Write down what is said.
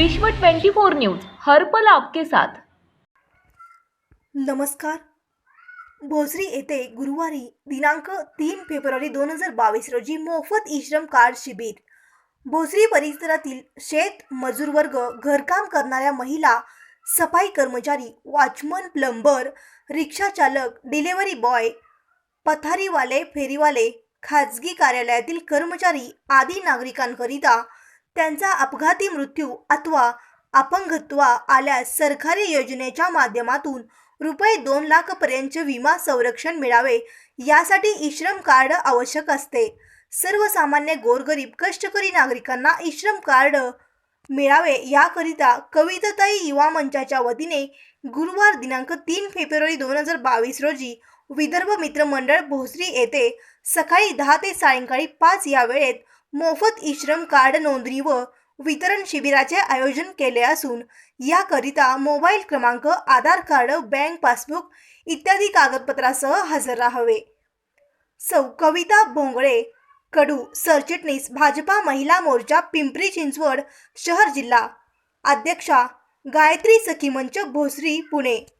विश्व 24 न्यूज हर पल आपके साथ. नमस्कार. भोसरी येथे गुरुवारी दिनांक तीन फेब्रुवारी दोन हजार बावीस रोजी मोफत इश्रम कार्ड शिबिर. भोसरी परिसरातील शेत मजूर वर्ग घरकाम करणाऱ्या महिला सफाई कर्मचारी वॉचमन प्लंबर रिक्षा चालक डिलेवरी बॉय पथारीवाले फेरीवाले खाजगी कार्यालयातील कर्मचारी आदी नागरिकांकरिता त्यांचा अपघाती मृत्यू अथवा अपंगत्व आल्यास सरकारी योजनेच्या माध्यमातून रुपये दोन लाखपर्यंतचे विमा संरक्षण मिळावे यासाठी ईश्रम कार्ड आवश्यक असते. सर्वसामान्य गोरगरीब कष्टकरी नागरिकांना इश्रम कार्ड मिळावे याकरिता कविताताई युवा मंचाच्या वतीने गुरुवार दिनांक तीन फेब्रुवारी दोन हजार बावीस रोजी विदर्भ मित्र मंडळ भोसरी येथे सकाळी दहा ते सायंकाळी पाच या वेळेत मोफत ईश्रम कार्ड नोंदणी व वितरण शिबिराचे आयोजन केले असून याकरिता मोबाईल क्रमांक आधार कार्ड बँक पासबुक इत्यादी कागदपत्रासह हजर राहावे. सौ. कविता भोंगळे कडू सरचिटणीस भाजपा महिला मोर्चा पिंपरी चिंचवड शहर जिल्हा. अध्यक्षा गायत्री सखी मंच भोसरी पुणे.